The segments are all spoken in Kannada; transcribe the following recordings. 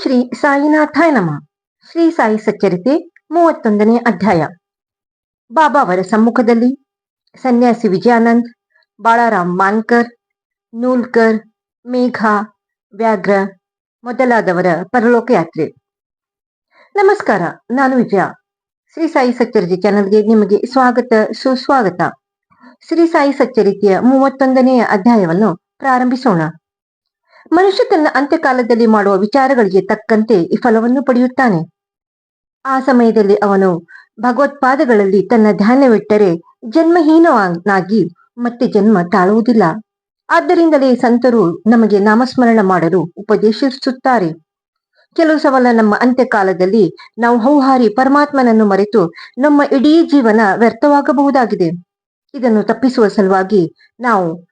ಶ್ರೀ ಸಾಯಿನಾಥಾಯ ನಮ. ಶ್ರೀ ಸಾಯಿ ಸಚ್ಚರಿತೆ, ಮೂವತ್ತೊಂದನೇ ಅಧ್ಯಾಯ. ಬಾಬಾ ಅವರ ಸಮ್ಮುಖದಲ್ಲಿ ಸನ್ಯಾಸಿ ವಿಜಯಾನಂದ್, ಬಾಳಾರಾಮ್ ಮಾನ್ಕರ್, ನೂಲ್ಕರ್, ಮೇಘಾ, ವ್ಯಾಘ್ರ ಮೊದಲಾದವರ ಪರಲೋಕ ಯಾತ್ರೆ. ನಮಸ್ಕಾರ, ನಾನು ವಿಜಯ. ಶ್ರೀ ಸಾಯಿ ಸಚ್ಚರಿತೆ ಚಾನಲ್ಗೆ ನಿಮಗೆ ಸ್ವಾಗತ, ಸುಸ್ವಾಗತ. ಶ್ರೀ ಸಾಯಿ ಸಚ್ಚರಿತೆಯ ಮೂವತ್ತೊಂದನೆಯ ಅಧ್ಯಾಯವನ್ನು ಪ್ರಾರಂಭಿಸೋಣ. ಮನುಷ್ಯ ತನ್ನ ಅಂತ್ಯಕಾಲದಲ್ಲಿ ಮಾಡುವ ವಿಚಾರಗಳಿಗೆ ತಕ್ಕಂತೆ ಈ ಫಲವನ್ನು ಪಡೆಯುತ್ತಾನೆ. ಆ ಸಮಯದಲ್ಲಿ ಅವನು ಭಗವತ್ಪಾದಗಳಲ್ಲಿ ತನ್ನ ಧ್ಯಾನವಿಟ್ಟರೆ ಜನ್ಮಹೀನನಾಗಿ ಮತ್ತೆ ಜನ್ಮ ತಾಳುವುದಿಲ್ಲ. ಆದ್ದರಿಂದಲೇ ಸಂತರು ನಮಗೆ ನಾಮಸ್ಮರಣ ಮಾಡಲು ಉಪದೇಶಿಸುತ್ತಾರೆ. ಕೆಲವು ಸಲ ನಮ್ಮ ಅಂತ್ಯಕಾಲದಲ್ಲಿ ನಾವು ಹೌಹಾರಿ ಪರಮಾತ್ಮನನ್ನು ಮರೆತು ನಮ್ಮ ಇಡೀ ಜೀವನ ವ್ಯರ್ಥವಾಗಬಹುದಾಗಿದೆ. ಇದನ್ನು ತಪ್ಪಿಸುವ ಸಲುವಾಗಿ ನಾವು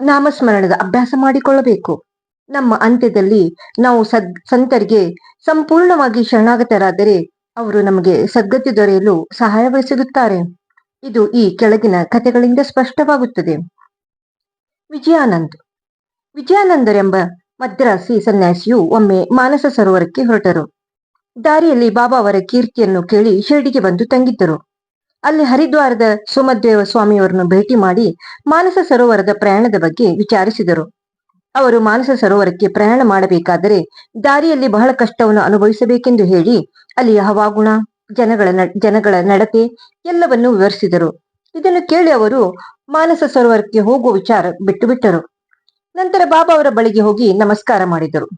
ನಾಮಸ್ಮರಣದ ಅಭ್ಯಾಸ ಮಾಡಿಕೊಳ್ಳಬೇಕು. ನಮ್ಮ ಅಂತ್ಯದಲ್ಲಿ ನಾವು ಸದ್, ಸಂತರಿಗೆ ಸಂಪೂರ್ಣವಾಗಿ ಶರಣಾಗತರಾದರೆ ಅವರು ನಮಗೆ ಸದ್ಗತಿ ದೊರೆಯಲು ಸಹಾಯವೆಸಗುತ್ತಾರೆ. ಇದು ಈ ಕೆಳಗಿನ ಕಥೆಗಳಿಂದ ಸ್ಪಷ್ಟವಾಗುತ್ತದೆ. ವಿಜಯಾನಂದ್. ವಿಜಯಾನಂದರೆಂಬ ಮದ್ರಾಸಿ ಸನ್ಯಾಸಿಯು ಒಮ್ಮೆ ಮಾನಸ ಸರೋವರಕ್ಕೆ ಹೊರಟರು. ದಾರಿಯಲ್ಲಿ ಬಾಬಾ ಅವರ ಕೀರ್ತಿಯನ್ನು ಕೇಳಿ ಶಿರಡಿಗೆ ಬಂದು ತಂಗಿದ್ದರು. ಅಲ್ಲಿ ಹರಿದ್ವಾರದ ಸೋಮದೇವ ಸ್ವಾಮಿಯವರನ್ನು ಭೇಟಿ ಮಾಡಿ ಮಾನಸ ಸರೋವರದ ಪ್ರಯಾಣದ ಬಗ್ಗೆ ವಿಚಾರಿಸಿದರು. ಅವರು ಮಾನಸ ಸರೋವರಕ್ಕೆ ಪ್ರಯಾಣ ಮಾಡಬೇಕಾದರೆ ದಾರಿಯಲ್ಲಿ ಬಹಳ ಕಷ್ಟವನ್ನು ಅನುಭವಿಸಬೇಕೆಂದು ಹೇಳಿ ಅಲ್ಲಿಯ ಹವಾಗುಣ, ಜನಗಳ ಜನಗಳ ನಡತೆ ಎಲ್ಲವನ್ನೂ ವಿವರಿಸಿದರು. ಇದನ್ನು ಕೇಳಿ ಅವರು ಮಾನಸ ಸರೋವರಕ್ಕೆ ಹೋಗುವ ವಿಚಾರ ಬಿಟ್ಟು ಬಿಟ್ಟರು. ನಂತರ ಬಾಬಾ ಅವರ ಬಳಿಗೆ ಹೋಗಿ ನಮಸ್ಕಾರ ಮಾಡಿದರು.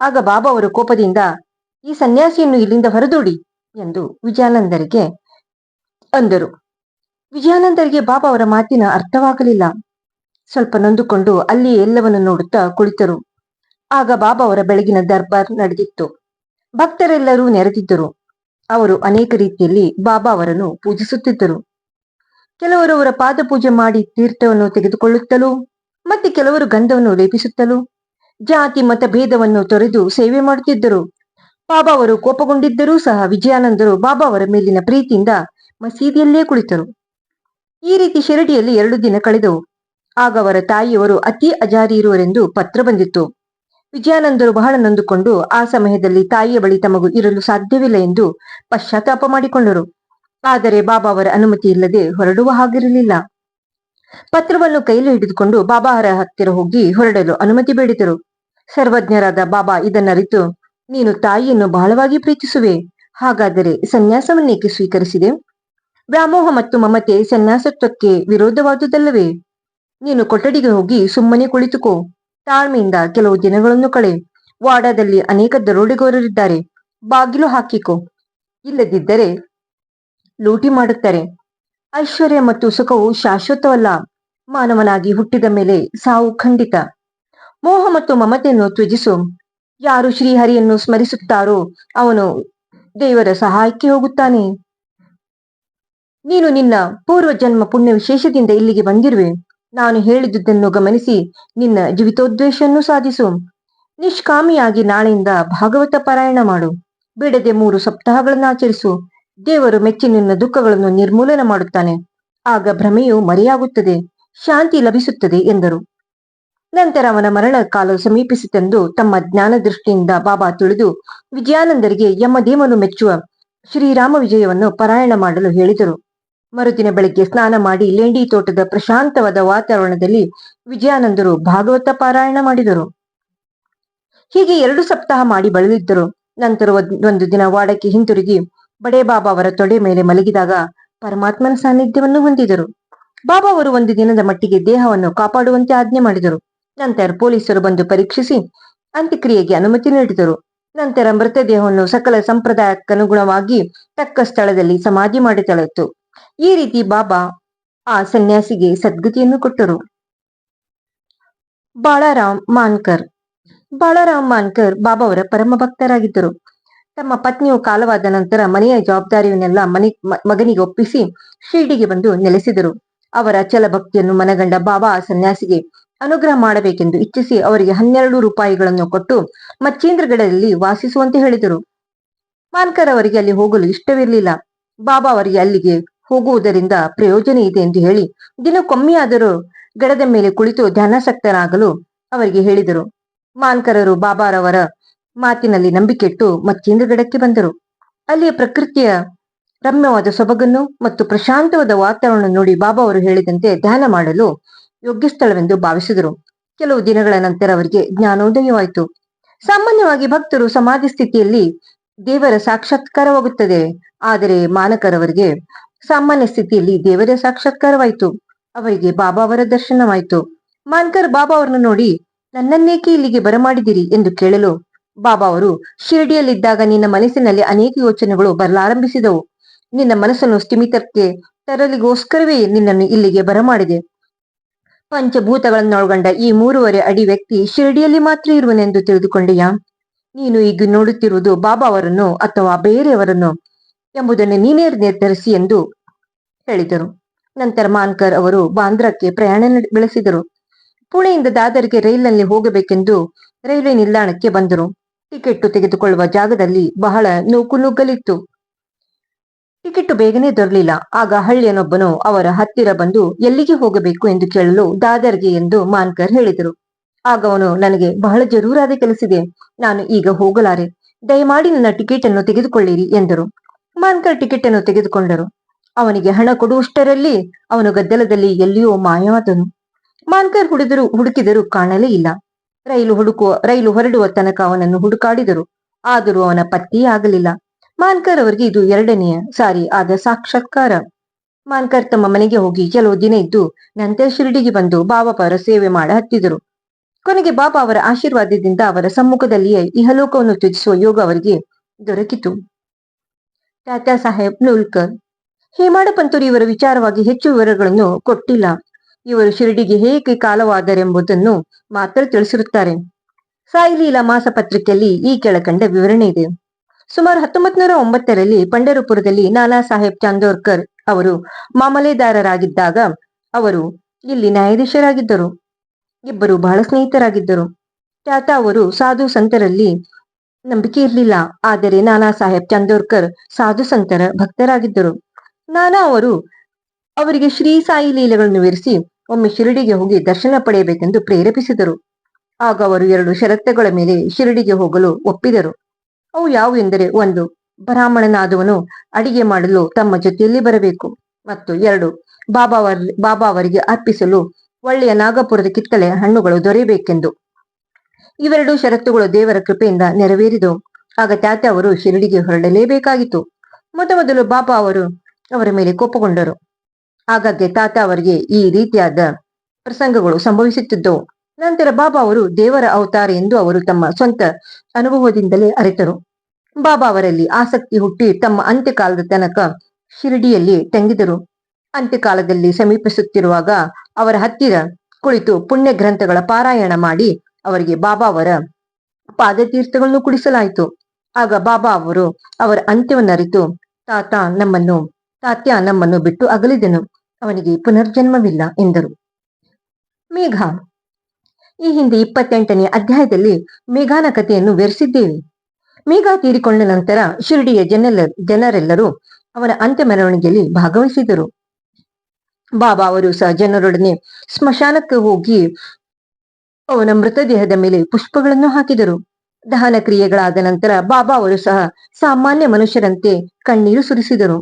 ಆಗ ಬಾಬಾ ಅವರು ಕೋಪದಿಂದ, ಈ ಸನ್ಯಾಸಿಯನ್ನು ಇಲ್ಲಿಂದ ಹೊರದೂಡಿ ಎಂದು ವಿಜಯಾನಂದರಿಗೆ ಅಂದರು. ವಿಜಯಾನಂದರಿಗೆ ಬಾಬಾ ಅವರ ಮಾತಿನ ಅರ್ಥವಾಗಲಿಲ್ಲ. ಸ್ವಲ್ಪ ನೊಂದುಕೊಂಡು ಅಲ್ಲಿ ಎಲ್ಲವನ್ನು ನೋಡುತ್ತಾ ಕುಳಿತರು. ಆಗ ಬಾಬಾ ಅವರ ಬೆಳಗಿನ ದರ್ಬಾರ್ ನಡೆದಿತ್ತು. ಭಕ್ತರೆಲ್ಲರೂ ನೆರೆದಿದ್ದರು. ಅವರು ಅನೇಕ ರೀತಿಯಲ್ಲಿ ಬಾಬಾ ಅವರನ್ನು ಪೂಜಿಸುತ್ತಿದ್ದರು. ಕೆಲವರು ಅವರ ಪಾದ ಪೂಜೆ ಮಾಡಿ ತೀರ್ಥವನ್ನು ತೆಗೆದುಕೊಳ್ಳುತ್ತಲೂ, ಮತ್ತೆ ಕೆಲವರು ಗಂಧವನ್ನು ಲೇಪಿಸುತ್ತಲೂ, ಜಾತಿ ಮತ ಭೇದವನ್ನು ತೊರೆದು ಸೇವೆ ಮಾಡುತ್ತಿದ್ದರು. ಬಾಬಾ ಅವರು ಕೋಪಗೊಂಡಿದ್ದರೂ ಸಹ ವಿಜಯಾನಂದರು ಬಾಬಾ ಅವರ ಮೇಲಿನ ಪ್ರೀತಿಯಿಂದ ಮಸೀದಿಯಲ್ಲೇ ಕುಳಿತರು. ಈ ರೀತಿ ಶಿರಡಿಯಲ್ಲಿ ಎರಡು ದಿನ ಕಳೆದವು. ಆಗ ಅವರ ತಾಯಿಯವರು ಅತಿ ಅಜಾರಿ ಇರುವರೆಂದು ಪತ್ರ ಬಂದಿತ್ತು. ವಿಜಯಾನಂದರು ಬಹಳ ನೊಂದುಕೊಂಡು ಆ ಸಮಯದಲ್ಲಿ ತಾಯಿಯ ಬಳಿ ತಮಗೂ ಇರಲು ಸಾಧ್ಯವಿಲ್ಲ ಎಂದು ಪಶ್ಚಾತ್ತಾಪ ಮಾಡಿಕೊಂಡರು. ಆದರೆ ಬಾಬಾ ಅವರ ಅನುಮತಿ ಇಲ್ಲದೆ ಹೊರಡುವ ಹಾಗಿರಲಿಲ್ಲ. ಪತ್ರವನ್ನು ಕೈಲಿ ಹಿಡಿದುಕೊಂಡು ಬಾಬಾ ಅವರ ಹತ್ತಿರ ಹೋಗಿ ಹೊರಡಲು ಅನುಮತಿ ಬೇಡಿದರು. ಸರ್ವಜ್ಞರಾದ ಬಾಬಾ ಇದನ್ನರಿತು ನೀನು ತಾಯಿಯನ್ನು ಬಹಳವಾಗಿ ಪ್ರೀತಿಸುವೆ. ಹಾಗಾದರೆ ಸನ್ಯಾಸವನ್ನೇಕೆ ಸ್ವೀಕರಿಸಿದೆ? ವ್ಯಾಮೋಹ ಮತ್ತು ಮಮತೆ ಸನ್ಯಾಸತ್ವಕ್ಕೆ ವಿರೋಧವಾದುದಲ್ಲವೇ? ನೀನು ಕೊಠಡಿಗೆ ಹೋಗಿ ಸುಮ್ಮನೆ ಕುಳಿತುಕೋ. ತಾಳ್ಮೆಯಿಂದ ಕೆಲವು ದಿನಗಳನ್ನು ಕಳೆ. ವಾಡಾದಲ್ಲಿ ಅನೇಕ ದರೋಡೆಗೋರರಿದ್ದಾರೆ. ಬಾಗಿಲು ಹಾಕಿಕೋ. ಇಲ್ಲದಿದ್ದರೆ ಲೂಟಿ ಮಾಡುತ್ತಾರೆ. ಐಶ್ವರ್ಯ ಮತ್ತು ಸುಖವು ಶಾಶ್ವತವಲ್ಲ. ಮಾನವನಾಗಿ ಹುಟ್ಟಿದ ಮೇಲೆ ಸಾವು ಖಂಡಿತ. ಮೋಹ ಮತ್ತು ಮಮತೆಯನ್ನು ತ್ಯಜಿಸು. ಯಾರು ಶ್ರೀಹರಿಯನ್ನು ಸ್ಮರಿಸುತ್ತಾರೋ ಅವನು ದೇವರ ಸಹಾಯಕ್ಕೆ ಹೋಗುತ್ತಾನೆ. ನೀನು ನಿನ್ನ ಪೂರ್ವ ಜನ್ಮ ಪುಣ್ಯ ವಿಶೇಷದಿಂದ ಇಲ್ಲಿಗೆ ಬಂದಿರುವೆ. ನಾನು ಹೇಳಿದುದನ್ನು ಗಮನಿಸಿ, ನಿನ್ನ ಜೀವಿತೋದ್ದೇಶವನ್ನು ಸಾಧಿಸು. ನಿಷ್ಕಾಮಿಯಾಗಿ ನಾಳೆಯಿಂದ ಭಾಗವತ ಪಾರಾಯಣ ಮಾಡು. ಬಿಡದೆ ಮೂರು ಸಪ್ತಾಹಗಳನ್ನು ಆಚರಿಸು. ದೇವರು ಮೆಚ್ಚಿ ನಿನ್ನ ದುಃಖಗಳನ್ನು ನಿರ್ಮೂಲನ ಮಾಡುತ್ತಾನೆ. ಆಗ ಭ್ರಮೆಯು ಮರೆಯಾಗುತ್ತದೆ, ಶಾಂತಿ ಲಭಿಸುತ್ತದೆ ಎಂದರು. ನಂತರ ಅವನ ಮರಣ ಕಾಲ ಸಮೀಪಿಸಿತೆಂದು ತಮ್ಮ ಜ್ಞಾನ ದೃಷ್ಟಿಯಿಂದ ಬಾಬಾ ತಿಳಿದು, ವಿಜಯಾನಂದರಿಗೆ ಯಮದೇಮನು ಮೆಚ್ಚುವ ಶ್ರೀರಾಮ ವಿಜಯವನ್ನು ಪಾರಾಯಣ ಮಾಡಲು ಹೇಳಿದರು. ಮರುದಿನ ಬೆಳಗ್ಗೆ ಸ್ನಾನ ಮಾಡಿ ಲೇಂಡಿ ತೋಟದ ಪ್ರಶಾಂತವಾದ ವಾತಾವರಣದಲ್ಲಿ ವಿಜಯಾನಂದರು ಭಾಗವತ ಪಾರಾಯಣ ಮಾಡಿದರು. ಹೀಗೆ ಎರಡು ಸಪ್ತಾಹ ಮಾಡಿ ಬಳಲಿದ್ದರು. ನಂತರ ಒಂದು ದಿನ ವಾಡಕ್ಕೆ ಹಿಂತಿರುಗಿ ಬಡೇ ಬಾಬಾ ಅವರ ತೊಡೆ ಮೇಲೆ ಮಲಗಿದಾಗ ಪರಮಾತ್ಮನ ಸಾನ್ನಿಧ್ಯವನ್ನು ಹೊಂದಿದರು. ಬಾಬಾ ಅವರು ಒಂದು ದಿನದ ಮಟ್ಟಿಗೆ ದೇಹವನ್ನು ಕಾಪಾಡುವಂತೆ ಆಜ್ಞೆ ಮಾಡಿದರು. ನಂತರ ಪೊಲೀಸರು ಬಂದು ಪರೀಕ್ಷಿಸಿ ಅಂತ್ಯಕ್ರಿಯೆಗೆ ಅನುಮತಿ ನೀಡಿದರು. ನಂತರ ಮೃತದೇಹವನ್ನು ಸಕಲ ಸಂಪ್ರದಾಯಕ್ಕನುಗುಣವಾಗಿ ತಕ್ಕ ಸ್ಥಳದಲ್ಲಿ ಸಮಾಧಿ ಮಾಡಿತಳಿತು ಈ ರೀತಿ ಬಾಬಾ ಆ ಸನ್ಯಾಸಿಗೆ ಸದ್ಗತಿಯನ್ನು ಕೊಟ್ಟರು. ಬಾಳಾರಾಮ್ ಮಾನ್ಕರ್. ಬಾಳಾರಾಮ್ ಮಾನ್ಕರ್ ಬಾಬಾ ಅವರ ಪರಮ ಭಕ್ತರಾಗಿದ್ದರು ತಮ್ಮ ಪತ್ನಿಯು ಕಾಲವಾದ ನಂತರ ಮನೆಯ ಜವಾಬ್ದಾರಿಯನ್ನೆಲ್ಲ ಮನೆ ಮಗನಿಗೆ ಒಪ್ಪಿಸಿ ಶಿರ್ಡಿಗೆ ಬಂದು ನೆಲೆಸಿದರು. ಅವರ ಅಚಲ ಭಕ್ತಿಯನ್ನು ಮನಗಂಡ ಬಾಬಾ ಆ ಸನ್ಯಾಸಿಗೆ ಅನುಗ್ರಹ ಮಾಡಬೇಕೆಂದು ಇಚ್ಛಿಸಿ ಅವರಿಗೆ ಹನ್ನೆರಡು ರೂಪಾಯಿಗಳನ್ನು ಕೊಟ್ಟು ಮಚ್ಚೇಂದ್ರಗಡದಲ್ಲಿ ವಾಸಿಸುವಂತೆ ಹೇಳಿದರು. ಮಾನ್ಕರ್ ಅವರಿಗೆ ಅಲ್ಲಿ ಹೋಗಲು ಇಷ್ಟವಿರಲಿಲ್ಲ. ಬಾಬಾ ಅವರಿಗೆ ಅಲ್ಲಿಗೆ ಹೋಗುವುದರಿಂದ ಪ್ರಯೋಜನ ಇದೆ ಎಂದು ಹೇಳಿ ದಿನಕ್ಕೊಮ್ಮೆಯಾದರೂ ಗಡದ ಮೇಲೆ ಕುಳಿತು ಧ್ಯಾನಾಸಕ್ತರಾಗಲು ಅವರಿಗೆ ಹೇಳಿದರು. ಮಾನ್ಕರರು ಬಾಬಾರವರ ಮಾತಿನಲ್ಲಿ ನಂಬಿಕೆಟ್ಟು ಮಚ್ಚೇಂದ್ರಗಡಕ್ಕೆ ಬಂದರು. ಅಲ್ಲಿಯ ಪ್ರಕೃತಿಯ ರಮ್ಯವಾದ ಸೊಬಗನ್ನು ಮತ್ತು ಪ್ರಶಾಂತವಾದ ವಾತಾವರಣ ನೋಡಿ ಬಾಬಾ ಅವರು ಹೇಳಿದಂತೆ ಧ್ಯಾನ ಮಾಡಲು ಯೋಗ್ಯ ಸ್ಥಳವೆಂದು ಭಾವಿಸಿದರು. ಕೆಲವು ದಿನಗಳ ನಂತರ ಅವರಿಗೆ ಜ್ಞಾನೋದಯವಾಯಿತು. ಸಾಮಾನ್ಯವಾಗಿ ಭಕ್ತರು ಸಮಾಧಿ ಸ್ಥಿತಿಯಲ್ಲಿ ದೇವರ ಸಾಕ್ಷಾತ್ಕಾರವಾಗುತ್ತದೆ. ಆದರೆ ಮಾನಕರವರಿಗೆ ಸಾಮಾನ್ಯ ಸ್ಥಿತಿಯಲ್ಲಿ ದೇವರ ಸಾಕ್ಷಾತ್ಕಾರವಾಯಿತು. ಅವರಿಗೆ ಬಾಬಾ ಅವರ ದರ್ಶನವಾಯಿತು. ಮಾನ್ಕರ್ ಬಾಬಾ ಅವರನ್ನು ನೋಡಿ, ನನ್ನನ್ನೇಕೆ ಇಲ್ಲಿಗೆ ಬರಮಾಡಿದಿರಿ? ಎಂದು ಕೇಳಲು, ಬಾಬಾ ಅವರು, ಶಿರಡಿಯಲ್ಲಿದ್ದಾಗ ನಿನ್ನ ಮನಸ್ಸಿನಲ್ಲಿ ಅನೇಕ ಯೋಚನೆಗಳು ಬರಲಾರಂಭಿಸಿದವು. ನಿನ್ನ ಮನಸ್ಸನ್ನು ಸ್ಥಿಮಿತಕ್ಕೆ ತರಲಿಗೋಸ್ಕರವೇ ನಿನ್ನನ್ನು ಇಲ್ಲಿಗೆ ಬರಮಾಡಿದೆ. ಪಂಚಭೂತಗಳನ್ನೊಳಗೊಂಡ ಈ ಮೂರುವರೆ ಅಡಿ ವ್ಯಕ್ತಿ ಶಿರಡಿಯಲ್ಲಿ ಮಾತ್ರ ಇರುವನೆಂದು ತಿಳಿದುಕೊಂಡೆಯಾ? ನೀನು ಈಗ ನೋಡುತ್ತಿರುವುದು ಬಾಬಾ ಅವರನ್ನು ಅಥವಾ ಬೇರೆಯವರನ್ನು? ಎಂಬುದನ್ನು ನೀನೇ ನಿರ್ಧರಿಸಿ ಎಂದು ಹೇಳಿದರು. ನಂತರ ಮಾನ್ಕರ್ ಅವರು ಬಾಂದ್ರಕ್ಕೆ ಪ್ರಯಾಣ ಬೆಳೆಸಿದರು. ಪುಣೆಯಿಂದ ದಾದರ್ಗೆ ರೈಲಿನಲ್ಲಿ ಹೋಗಬೇಕೆಂದು ರೈಲ್ವೆ ನಿಲ್ದಾಣಕ್ಕೆ ಬಂದರು. ಟಿಕೆಟ್ ತೆಗೆದುಕೊಳ್ಳುವ ಜಾಗದಲ್ಲಿ ಬಹಳ ನೂಕುನುಗ್ಗಲಿತ್ತು. ಟಿಕೆಟ್ ಬೇಗನೆ ದೊರಲಿಲ್ಲ. ಆಗ ಹಳ್ಳಿಯನೊಬ್ಬನು ಅವರ ಹತ್ತಿರ ಬಂದು, ಎಲ್ಲಿಗೆ ಹೋಗಬೇಕು ಎಂದು ಕೇಳಲು ದಾದರ್ಗೆ ಎಂದು ಮಾನ್ಕರ್ ಹೇಳಿದರು. ಆಗ ಅವನು, ನನಗೆ ಬಹಳ ಜರೂರಾದ ಕೆಲಸಿದೆ ನಾನು ಈಗ ಹೋಗಲಾರೆ. ದಯಮಾಡಿ ನನ್ನ ಟಿಕೆಟ್ ಅನ್ನು ತೆಗೆದುಕೊಳ್ಳಿರಿ ಎಂದರು. ಮಾನ್ಕರ್ ಟಿಕೆಟ್ ಅನ್ನು ತೆಗೆದುಕೊಂಡರು. ಅವನಿಗೆ ಹಣ ಕೊಡುವಷ್ಟರಲ್ಲಿ ಅವನು ಗದ್ದಲದಲ್ಲಿ ಎಲ್ಲಿಯೋ ಮಾಯವಾದನು. ಮಾನ್ಕರ್ ಹುಡಿದರು, ಹುಡುಕಿದರೂ ಕಾಣಲೇ ಇಲ್ಲ. ರೈಲು ಹುಡುಕುವ, ರೈಲು ಹೊರಡುವ ತನಕ ಅವನನ್ನು ಹುಡುಕಾಡಿದರು. ಆದರೂ ಅವನ ಪತ್ತೆಯೇ ಆಗಲಿಲ್ಲ. ಮಾನ್ಕರ್ ಅವರಿಗೆ ಇದು ಎರಡನೆಯ ಸಾರಿ ಆದ ಸಾಕ್ಷಾತ್ಕಾರ. ಮಾನ್ಕರ್ ತಮ್ಮ ಮನೆಗೆ ಹೋಗಿ ಕೆಲವು ದಿನ ಇದ್ದು ನಂತರ ಶಿರಡಿಗೆ ಬಂದು ಬಾಬಾ ಅವರ ಸೇವೆ ಮಾಡ ಹತ್ತಿದರು. ಕೊನೆಗೆ ಬಾಬಾ ಅವರ ಆಶೀರ್ವಾದದಿಂದ ಅವರ ಸಮ್ಮುಖದಲ್ಲಿಯೇ ಇಹಲೋಕವನ್ನು ತ್ಯಜಿಸುವ ಯೋಗ ಅವರಿಗೆ ದೊರಕಿತು. ಟಾಟಾ ಸಾಹೇಬ್ ನೂಲ್ಕರ್. ಹೇಮಾಡ ಪಂತರು ಇವರ ವಿಚಾರವಾಗಿ ಹೆಚ್ಚು ವಿವರಗಳನ್ನು ಕೊಟ್ಟಿಲ್ಲ. ಇವರು ಶಿರಡಿಗೆ ಹೇಗೆ ಕಾಲವಾದರೆಂಬುದನ್ನು ಮಾತ್ರ ತಿಳಿಸಿರುತ್ತಾರೆ. ಸಾಯಿ ಲೀಲಾ ಮಾಸ ಪತ್ರಿಕೆಯಲ್ಲಿ ಈ ಕೆಳಕಂಡ ವಿವರಣೆ ಇದೆ. ಸುಮಾರು ಹತ್ತೊಂಬತ್ ನೂರ ಒಂಬತ್ತರಲ್ಲಿ ಪಂಡರಪುರದಲ್ಲಿ ನಾನಾ ಸಾಹೇಬ್ ಚಾಂದೋರ್ಕರ್ ಅವರು ಮಾಮಲೆದಾರರಾಗಿದ್ದಾಗ ಅವರು ಇಲ್ಲಿ ನ್ಯಾಯಾಧೀಶರಾಗಿದ್ದರು. ಇಬ್ಬರು ಬಹಳ ಸ್ನೇಹಿತರಾಗಿದ್ದರು. ಟಾಟಾ ಅವರು ಸಾಧು ಸಂತರಲ್ಲಿ ನಂಬಿಕೆ ಇರಲಿಲ್ಲ. ಆದರೆ ನಾನಾ ಸಾಹೇಬ್ ಚಂದೋರ್ಕರ್ ಸಾಧು ಸಂತರ ಭಕ್ತರಾಗಿದ್ದರು. ನಾನಾ ಅವರು ಅವರಿಗೆ ಶ್ರೀ ಸಾಯಿ ಲೀಲೆಗಳನ್ನು ವಿವರಿಸಿ ಒಮ್ಮೆ ಶಿರಡಿಗೆ ಹೋಗಿ ದರ್ಶನ ಪಡೆಯಬೇಕೆಂದು ಪ್ರೇರೇಪಿಸಿದರು. ಆಗ ಅವರು ಎರಡು ಷರತ್ತುಗಳ ಮೇಲೆ ಶಿರಡಿಗೆ ಹೋಗಲು ಒಪ್ಪಿದರು. ಅವು ಯಾವು ಎಂದರೆ ಒಂದು, ಬ್ರಾಹ್ಮಣನಾದವನು ಅಡಿಗೆ ಮಾಡಲು ತಮ್ಮ ಜೊತೆಯಲ್ಲಿ ಬರಬೇಕು. ಮತ್ತು ಎರಡು, ಬಾಬಾ ಬಾಬಾ ಅವರಿಗೆ ಅರ್ಪಿಸಲು ಒಳ್ಳೆಯ ನಾಗಪುರದ ಕಿತ್ತಳೆ ಹಣ್ಣುಗಳು ದೊರೆಯಬೇಕೆಂದು. ಇವೆರಡು ಷರತ್ತುಗಳು ದೇವರ ಕೃಪೆಯಿಂದ ನೆರವೇರಿದವು. ಆಗ ತಾತ ಅವರು ಶಿರಡಿಗೆ ಹೊರಡಲೇಬೇಕಾಗಿತ್ತು. ಮೊದಮೊದಲು ಬಾಬಾ ಅವರು ಅವರ ಮೇಲೆ ಕೋಪಗೊಂಡರು. ಆಗಾಗ್ಗೆ ತಾತ ಅವರಿಗೆ ಈ ರೀತಿಯಾದ ಪ್ರಸಂಗಗಳು ಸಂಭವಿಸುತ್ತಿದ್ದವು. ನಂತರ ಬಾಬಾ ಅವರು ದೇವರ ಅವತಾರ ಎಂದು ಅವರು ತಮ್ಮ ಸ್ವಂತ ಅನುಭವದಿಂದಲೇ ಅರಿತರು. ಬಾಬಾ ಅವರಲ್ಲಿ ಆಸಕ್ತಿ ಹುಟ್ಟಿ ತಮ್ಮ ಅಂತ್ಯಕಾಲದ ತನಕ ಶಿರಡಿಯಲ್ಲಿ ತಂಗಿದರು. ಅಂತ್ಯಕಾಲದಲ್ಲಿ ಸಮೀಪಿಸುತ್ತಿರುವಾಗ ಅವರ ಹತ್ತಿರ ಕುಳಿತು ಪುಣ್ಯ ಗ್ರಂಥಗಳ ಪಾರಾಯಣ ಮಾಡಿ ಅವರಿಗೆ ಬಾಬಾ ಅವರ ಪಾದತೀರ್ಥಗಳನ್ನು ಕುಡಿಸಲಾಯಿತು. ಆಗ ಬಾಬಾ ಅವರು ಅವರ ಅಂತ್ಯವನ್ನರಿತು ತಾತ ನಮ್ಮನ್ನು, ತಾತ್ಯ ನಮ್ಮನ್ನು ಬಿಟ್ಟು ಅಗಲಿದನು, ಅವನಿಗೆ ಪುನರ್ಜನ್ಮವಿಲ್ಲ ಎಂದರು. ಮೇಘ, ಈ ಹಿಂದೆ ಇಪ್ಪತ್ತೆಂಟನೇ ಅಧ್ಯಾಯದಲ್ಲಿ ಮೇಘಾನ ಕಥೆಯನ್ನು ವಿವರಿಸಿದ್ದೇವೆ. ಮೇಘ ತೀರಿಕೊಂಡ ನಂತರ ಶಿರಡಿಯ ಜನಲ್ಲ ಜನರೆಲ್ಲರೂ ಅವನ ಅಂತ್ಯ ಮೆರವಣಿಗೆಯಲ್ಲಿ ಭಾಗವಹಿಸಿದರು. ಬಾಬಾ ಅವರು ಸಹ ಜನರೊಡನೆ ಸ್ಮಶಾನಕ್ಕೆ ಹೋಗಿ ಅವನ ಮೃತದೇಹದ ಮೇಲೆ ಪುಷ್ಪಗಳನ್ನು ಹಾಕಿದರು. ದಹನ ಕ್ರಿಯೆಗಳಾದ ನಂತರ ಬಾಬಾ ಅವರು ಸಹ ಸಾಮಾನ್ಯ ಮನುಷ್ಯರಂತೆ ಕಣ್ಣೀರು ಸುರಿಸಿದರು.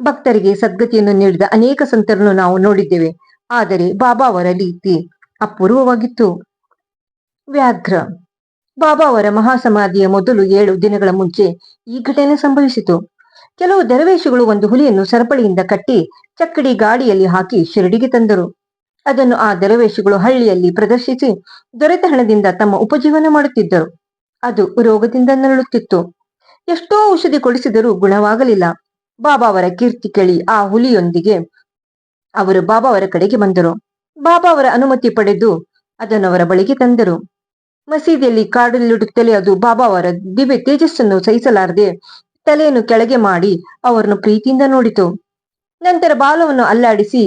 ಭಕ್ತರಿಗೆ ಸದ್ಗತಿಯನ್ನು ನೀಡಿದ ಅನೇಕ ಸಂತರನ್ನು ನಾವು ನೋಡಿದ್ದೇವೆ. ಆದರೆ ಬಾಬಾ ಅವರ ರೀತಿ ಅಪೂರ್ವವಾಗಿತ್ತು. ವ್ಯಾಘ್ರ. ಬಾಬಾ ಅವರ ಮಹಾಸಮಾಧಿಯ ಮೊದಲು ಏಳು ದಿನಗಳ ಮುಂಚೆ ಈ ಘಟನೆ ಸಂಭವಿಸಿತು. ಕೆಲವು ದರವೇಶಗಳು ಒಂದು ಹುಲಿಯನ್ನು ಸರಪಳಿಯಿಂದ ಕಟ್ಟಿ ಚಕ್ಕಡಿ ಗಾಡಿಯಲ್ಲಿ ಹಾಕಿ ಶಿರಡಿಗೆ ತಂದರು. ಅದನ್ನು ಆ ದರವೇಶಿಗಳು ಹಳ್ಳಿಯಲ್ಲಿ ಪ್ರದರ್ಶಿಸಿ ದೊರೆತ ಹಣದಿಂದ ತಮ್ಮ ಉಪಜೀವನ ಮಾಡುತ್ತಿದ್ದರು. ಅದು ರೋಗದಿಂದ ನರಳುತ್ತಿತ್ತು. ಎಷ್ಟೋ ಔಷಧಿ ಕೊಡಿಸಿದರೂ ಗುಣವಾಗಲಿಲ್ಲ. ಬಾಬಾ ಅವರ ಕೀರ್ತಿ ಕೇಳಿ ಆ ಹುಲಿಯೊಂದಿಗೆ ಅವರು ಬಾಬಾ ಅವರ ಕಡೆಗೆ ಬಂದರು. ಬಾಬಾ ಅವರ ಅನುಮತಿ ಪಡೆದು ಅದನ್ನು ಅವರ ಬಳಿಗೆ ತಂದರು. ಮಸೀದಿಯಲ್ಲಿ ಕಾಡಲ್ಲಿಡುತ್ತಲೇ ಅದು ಬಾಬಾ ಅವರ ದಿವ್ಯ ತೇಜಸ್ಸನ್ನು ಸಹಿಸಲಾರದೆ ತಲೆಯನ್ನು ಕೆಳಗೆ ಮಾಡಿ ಅವರನ್ನು ಪ್ರೀತಿಯಿಂದ ನೋಡಿತು. ನಂತರ ಬಾಲವನ್ನು ಅಲ್ಲಾಡಿಸಿ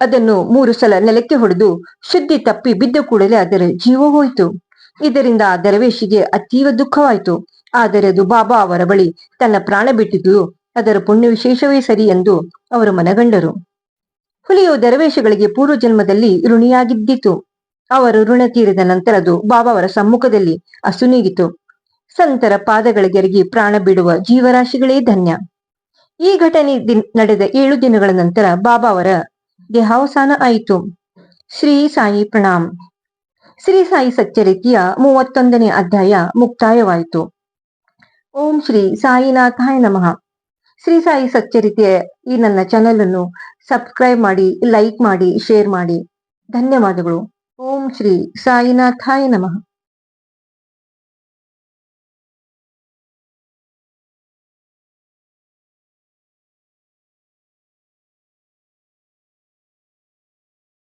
ಅದನ್ನು ಮೂರು ಸಲ ನೆಲಕ್ಕೆ ಹೊಡೆದು ಶುದ್ಧಿ ತಪ್ಪಿ ಬಿದ್ದ ಕೂಡಲೇ ಅದರ ಜೀವ ಹೋಯಿತು. ಇದರಿಂದ ದರವೇಶಿಗೆ ಅತೀವ ದುಃಖವಾಯಿತು. ಆದರೆ ಅದು ಬಾಬಾ ಅವರ ಬಳಿ ತನ್ನ ಪ್ರಾಣ ಬಿಟ್ಟಿದ್ದು ಅದರ ಪುಣ್ಯ ವಿಶೇಷವೇ ಸರಿ ಎಂದು ಅವರು ಮನಗಂಡರು. ಹುಲಿಯು ದರವೇಶಗಳಿಗೆ ಪೂರ್ವ ಜನ್ಮದಲ್ಲಿ ಋಣಿಯಾಗಿದ್ದಿತು. ಅವರು ಋಣ ತೀರಿದ ನಂತರ ಅದು ಬಾಬಾ ಅವರ ಸಮ್ಮುಖದಲ್ಲಿ ಅಸುನೀಗಿತು ಸಂತರ ಪಾದಗಳಿಗೆರಗಿ ಪ್ರಾಣ ಬಿಡುವ ಜೀವರಾಶಿಗಳೇ ಧನ್ಯ. ಈ ಘಟನೆ ನಡೆದ ಏಳು ದಿನಗಳ ನಂತರ ಬಾಬಾ ಅವರ ದೇಹಾವಸಾನ ಆಯಿತು. ಶ್ರೀ ಸಾಯಿ ಪ್ರಣಾಮ್. ಶ್ರೀ ಸಾಯಿ ಸಚ್ಚರಿತೆಯ ಮೂವತ್ತೊಂದನೇ ಅಧ್ಯಾಯ ಮುಕ್ತಾಯವಾಯಿತು. ಓಂ ಶ್ರೀ ಸಾಯಿನಾಥಾಯ ನಮಃ. ಶ್ರೀ ಸಾಯಿ ಸಚ್ಚರಿತೆಯ ಈ ನನ್ನ ಚಾನೆಲ್ ಅನ್ನು ಸಬ್ಸ್ಕ್ರೈಬ್ ಮಾಡಿ, ಲೈಕ್ ಮಾಡಿ, ಶೇರ್ ಮಾಡಿ. ಧನ್ಯವಾದಗಳು. ಓಂ ಶ್ರೀ ಸಾಯಿನಾಥಾಯ ನಮಃ.